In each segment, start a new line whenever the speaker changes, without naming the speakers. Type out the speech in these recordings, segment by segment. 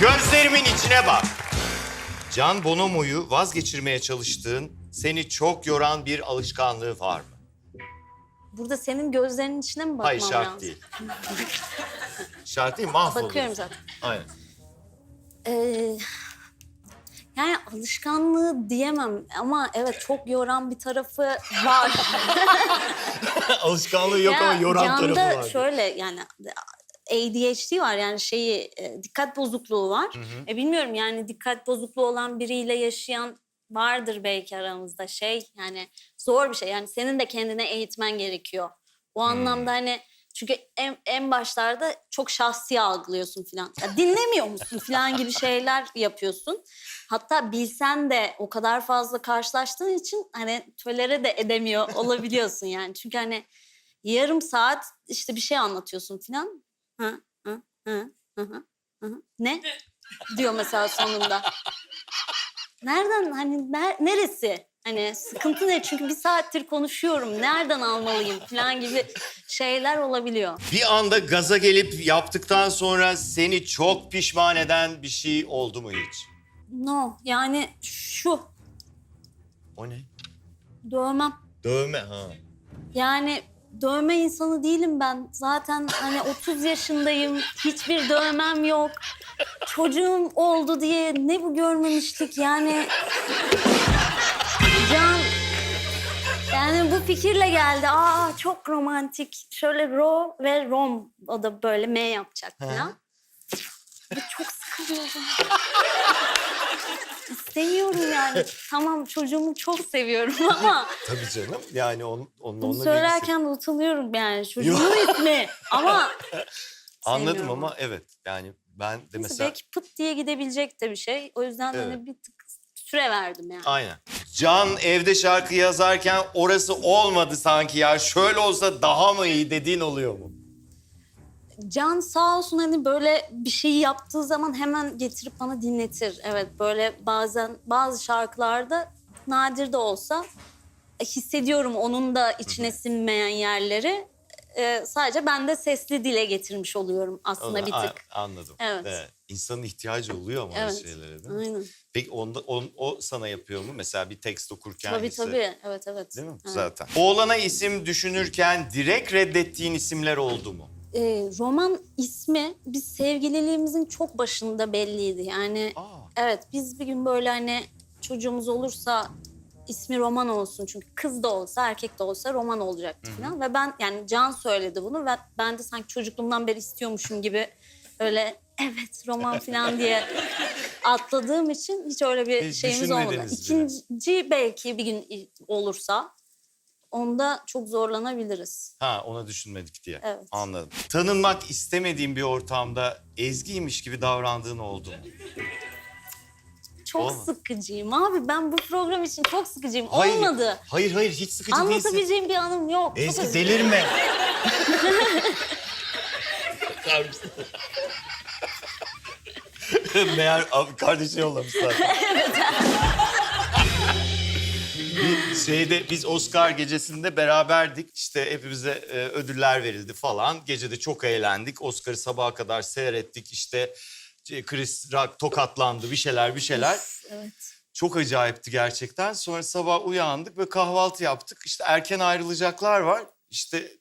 Gözlerimin içine bak. Can Bonomo'yu vazgeçirmeye çalıştığın, seni çok yoran bir alışkanlığı var mı?
Burada senin gözlerinin içine mi bakmam
Hayır şart
lazım?
değil. şart değil mahvolursun.
Bakıyorum zaten.
Aynen.
Ee, yani alışkanlığı diyemem ama evet çok yoran bir tarafı var.
Alışkanlığı yok
Ya,
ama yoran
Can'da
tarafı var.
şöyle yani ADHD var yani şeyi e, dikkat bozukluğu var. E, bilmiyorum yani dikkat bozukluğu olan biriyle yaşayan vardır belki aramızda şey yani zor bir şey yani senin de kendine eğitmen gerekiyor. O anlamda hani çünkü en, en başlarda çok şahsi algılıyorsun falan. Ya dinlemiyor musun falan gibi şeyler yapıyorsun. Hatta bilsen de o kadar fazla karşılaştığın için hani tolere de edemiyor olabiliyorsun yani. Çünkü hani yarım saat işte bir şey anlatıyorsun falan. Hı hı hı hı hı hı. Ne? diyor mesela sonunda. Nereden hani ner- neresi? Hani sıkıntı ne? Çünkü bir saattir konuşuyorum. Nereden almalıyım falan gibi şeyler olabiliyor.
Bir anda gaza gelip yaptıktan sonra seni çok pişman eden bir şey oldu mu hiç?
No yani şu
O ne?
dövmem.
Dövme ha.
Yani dövme insanı değilim ben. Zaten hani 30 yaşındayım. Hiçbir dövmem yok. Çocuğum oldu diye ne bu görmemişlik yani. Can yani bu fikirle geldi. Aa çok romantik. Şöyle ro ve rom o da böyle M yapacak falan. Bu çok sıkılıyor o zaman. İstemiyorum yani. Tamam çocuğumu çok seviyorum ama
Tabii canım. Yani onun, onun
bunu
onunla
söylerken de utanıyorum yani çocuğumun ismi ama
Anladım
sevmiyorum.
ama evet. Yani ben de
Neyse,
mesela...
belki pıt diye gidebilecek de bir şey. O yüzden
Evet.
hani bir tık süre verdim yani.
Aynen. Can evde şarkı yazarken orası olmadı sanki ya. Şöyle olsa daha mı iyi dediğin oluyor mu?
Can sağ olsun hani böyle bir şeyi yaptığı zaman hemen getirip bana dinletir. Evet böyle bazen bazı şarkılarda nadir de olsa e, hissediyorum onun da içine sinmeyen yerleri. E, sadece ben de sesli dile getirmiş oluyorum aslında bir
a-
tık.
Anladım.
Evet.
İnsanın ihtiyacı oluyor ama
Evet.
şeylere değil mi?
Aynen.
Peki onda, on- o sana yapıyor mu? Mesela bir tekst okurken
Tabii
ise-
tabii. Evet evet.
Değil mi?
Evet.
Zaten. Oğlana isim düşünürken direkt reddettiğin isimler oldu mu?
E, roman ismi biz sevgililiğimizin çok başında belliydi. Yani
Aa.
evet biz bir gün böyle hani çocuğumuz olursa ismi roman olsun. Çünkü kız da olsa erkek de olsa roman olacaktı falan. Ve ben yani Can söyledi bunu ve ben de sanki çocukluğumdan beri istiyormuşum gibi öyle evet roman falan diye atladığım için hiç öyle bir
Hiç
şeyimiz olmadı.
düşünmediniz bile.
İkinci belki bir gün olursa onda çok zorlanabiliriz.
Ha ona düşünmedik diye.
Evet.
Anladım. Tanınmak istemediğin bir ortamda ezgiymiş gibi davrandığın oldu mu?
Çok
Olmadı.
sıkıcıyım abi. Ben bu program için çok sıkıcıyım.
Hayır,
Olmadı.
Hayır hayır hiç sıkıcı değilsin.
Anlatabileceğim bir anım yok. Çok
Ezgi
özür-
delirme. Meğer abi kardeşi yollamış zaten. Bir şeyde biz Oscar gecesinde beraberdik. İşte hepimize e, ödüller verildi falan. Gecede çok eğlendik. Oscar'ı sabaha kadar seyrettik. İşte e, Chris Rock tokatlandı bir şeyler bir şeyler.
Evet.
Çok acayipti gerçekten. Sonra sabah uyandık ve kahvaltı yaptık. İşte erken ayrılacaklar var. İşte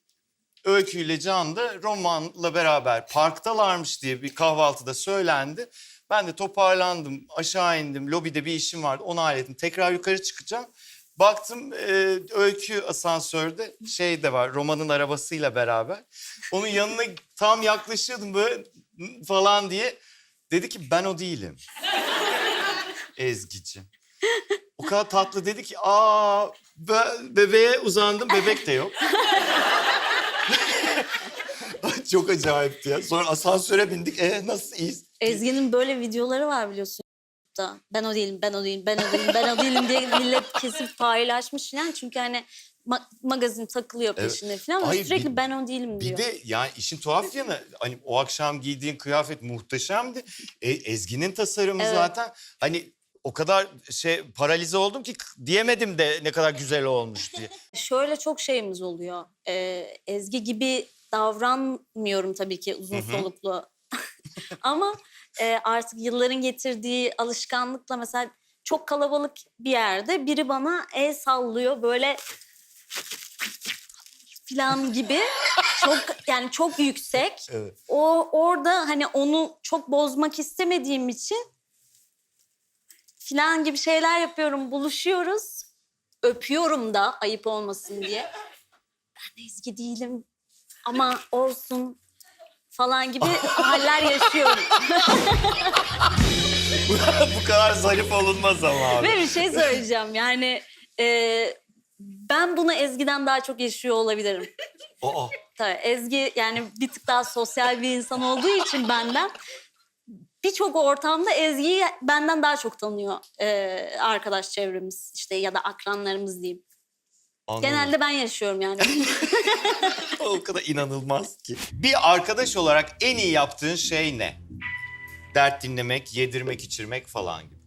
Öykü ile Can da Roman'la beraber parktalarmış diye bir kahvaltıda söylendi. Ben de toparlandım, aşağı indim. Lobide bir işim vardı, onu hallettim. Tekrar yukarı çıkacağım. Baktım e, Öykü asansörde şey de var, Roman'ın arabasıyla beraber. Onun yanına tam yaklaşıyordum böyle falan diye. Dedi ki ben o değilim. Ezgi'cim. O kadar tatlı dedi ki aa be- bebeğe uzandım bebek de yok. Çok acayipti ya. Sonra asansöre bindik. E nasıl iyiyiz?
Ezgi'nin böyle videoları var biliyorsun. Da. Ben o değilim, ben o değilim, ben o değilim, ben o değilim diye millet kesip paylaşmış falan. Çünkü hani ma- magazin takılıyor peşinde falan. ve
Hayır,
sürekli
bir-
ben o değilim diyor.
Bir de yani işin tuhaf yanı hani o akşam giydiğin kıyafet muhteşemdi. E, Ezgi'nin tasarımı
Evet.
zaten hani o kadar şey paralize oldum ki k- diyemedim de ne kadar güzel olmuş diye.
Şöyle çok şeyimiz oluyor. Ee, Ezgi gibi davranmıyorum tabii ki uzun soluklu. Ama e, artık yılların getirdiği alışkanlıkla mesela çok kalabalık bir yerde biri bana el sallıyor böyle falan gibi çok yani çok yüksek.
Evet.
O orada hani onu çok bozmak istemediğim için filan gibi şeyler yapıyorum. Buluşuyoruz. Öpüyorum da ayıp olmasın diye. Ben Ezgi değilim ama olsun falan gibi haller yaşıyorum.
Bu kadar zarif olunmaz ama abi.
Ve bir şey söyleyeceğim yani e, ben bunu Ezgi'den daha çok yaşıyor olabilirim.
Aa,
Tabii Ezgi yani bir tık daha sosyal bir insan olduğu için benden birçok ortamda Ezgi'yi benden daha çok tanıyor e, arkadaş çevremiz işte ya da akranlarımız diyeyim.
Anladım.
Genelde ben yaşıyorum yani.
o kadar inanılmaz ki. Bir arkadaş olarak en iyi yaptığın şey ne? Dert dinlemek, yedirmek, içirmek falan gibi.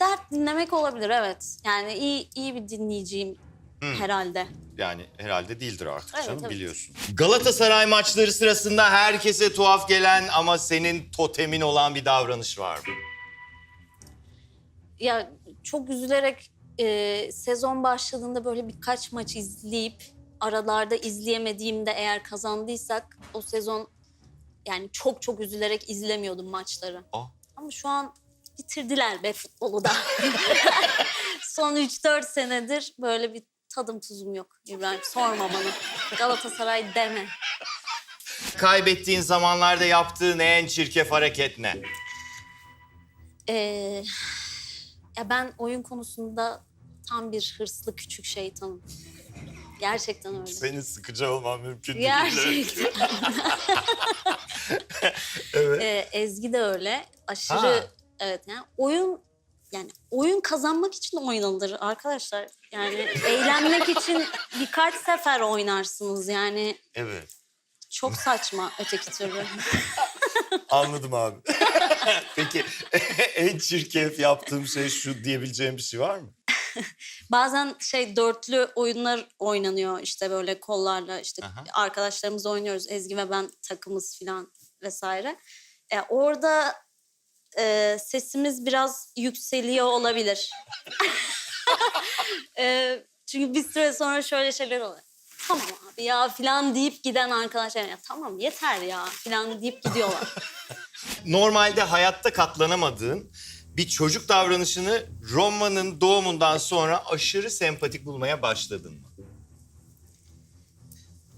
Dert dinlemek olabilir evet. Yani iyi iyi bir dinleyiciyim herhalde.
Yani herhalde değildir artık
Evet,
canım
evet.
biliyorsun. Galatasaray maçları sırasında herkese tuhaf gelen ama senin totemin olan bir davranış var mı?
Ya çok üzülerek e, sezon başladığında böyle birkaç maç izleyip aralarda izleyemediğimde eğer kazandıysak o sezon yani çok çok üzülerek izlemiyordum maçları.
Aa.
Ama şu an bitirdiler be futbolu da. Son 3-4 senedir böyle bir tadım tuzum yok İbrahim. Sorma bana. Galatasaray deme.
Kaybettiğin zamanlarda yaptığın en çirkef hareket ne?
Ee, ya ben oyun konusunda tam bir hırslı küçük şeytanım. Gerçekten öyle.
Senin sıkıcı olman mümkün değil.
Gerçekten.
Evet.
Ee, Ezgi de öyle. Aşırı
Ha.
evet yani oyun yani oyun kazanmak için oynanır arkadaşlar. Yani eğlenmek için birkaç sefer oynarsınız yani
Evet.
çok saçma öteki türlü.
Anladım abi. Peki en çirkef yaptığım şey şu diyebileceğim bir şey var mı?
Bazen şey dörtlü oyunlar oynanıyor işte böyle kollarla işte
Aha.
arkadaşlarımız oynuyoruz Ezgi ve ben takımız falan vesaire. E, orada e, sesimiz biraz yükseliyor olabilir. E, çünkü bir süre sonra şöyle şeyler oluyor. Tamam abi ya falan deyip giden arkadaşlar ya tamam yeter ya falan deyip gidiyorlar.
Normalde hayatta katlanamadığın bir çocuk davranışını Roma'nın doğumundan sonra aşırı sempatik bulmaya başladın mı?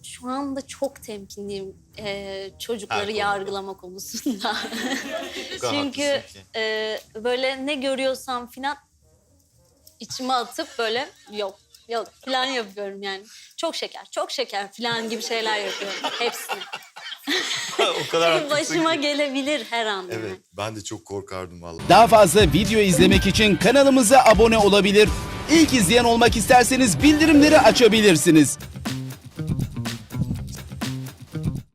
Şu anda çok temkinliyim e, çocukları
konuda.
yargılama konusunda.
kadar
Çünkü
haklısın ki.
e, böyle ne görüyorsam filan içime atıp böyle yok yok filan yapıyorum yani. Çok şeker, çok şeker filan gibi şeyler yapıyorum hepsini.
o kadar haklısın
Başıma
ki.
gelebilir her an yani.
Evet ben de çok korkardım vallahi.
Daha fazla video izlemek için kanalımıza abone olabilir. İlk izleyen olmak isterseniz bildirimleri açabilirsiniz.